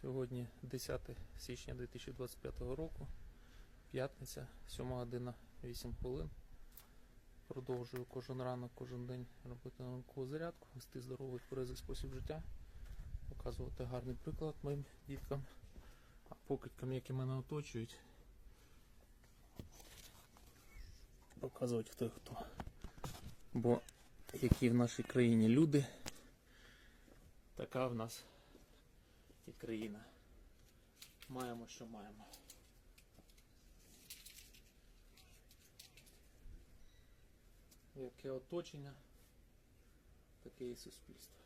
Сьогодні 10 січня 2025 року, п'ятниця, 7 година 8 хвилин. Продовжую кожен ранок, кожен день робити ранкову зарядку, вести здоровий тверезий спосіб життя, показувати гарний приклад моїм діткам, а покидькам, які мене оточують. Показувати хто хто. Бо які в нашій країні люди, така в нас і країна. Маємо, що маємо. Яке оточення, таке і суспільство.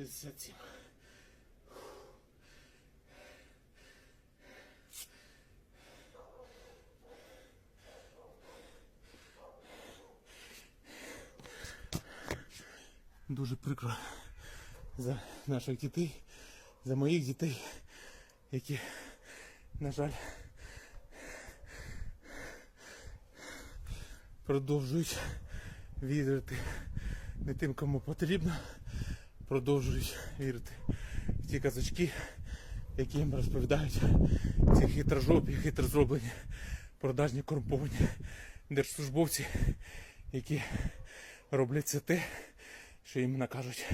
Шістдесят сім. Дуже прикро за наших дітей, за моїх дітей, які, на жаль, продовжують вірити не тим, кому потрібно, продовжують вірити в ті казочки, які їм розповідають ці хитрожопі, хитро зроблені, продажні корумповані держслужбовці, які роблять це те, що їм накажуть.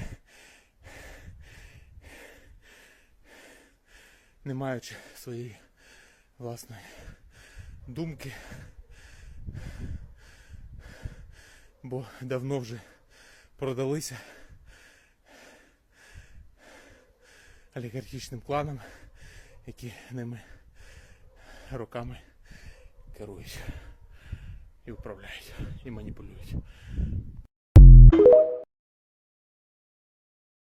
Не маючи своєї власної думки, бо давно вже продалися олігархічним кланам, які ними роками керують і управляють, і маніпулюють.